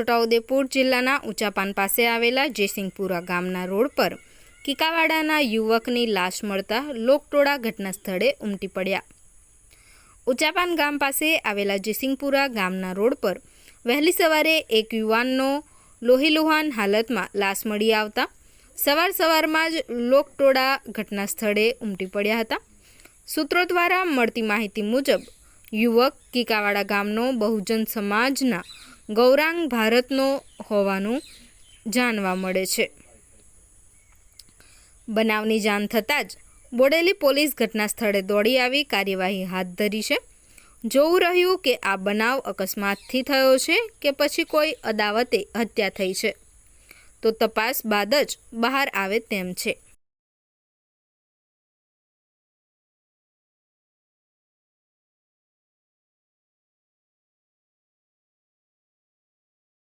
છોટાઉદેપુર જિલ્લાના ઊંચાપાન પાસે આવેલા જયસિંહપુરા ગામના રોડ પર કિકાવાડાના યુવકની લાશ મળતા લોકટોળા ઘટના સ્થળે ઉમટી પડ્યા. ઊંચાપાન ગામ પાસે આવેલા જયસિંહપુરા ગામના રોડ પર વહેલી સવારે એક યુવાનનો લોહીલુહાન હાલતમાં લાશ મળી આવતા સવાર સવારમાં જ લોકટોળા ઘટના સ્થળે ઉમટી પડ્યા હતા. સૂત્રો દ્વારા મળતી માહિતી મુજબ, યુવક કીકાવાડા ગામનો બહુજન સમાજના ગૌરાંગ ભારતનો હોવાનું જાણવા મળે છે. બનાવની જાણ થતાં જ બોડેલી પોલીસ ઘટના સ્થળે દોડી આવી, કાર્યવાહી હાથ ધરી છે. જોવું રહ્યું કે આ બનાવ અકસ્માતથી થયો છે કે પછી કોઈ અદાવતે હત્યા થઈ છે. તો તપાસ બાદ જ બહાર આવે તેમ છે.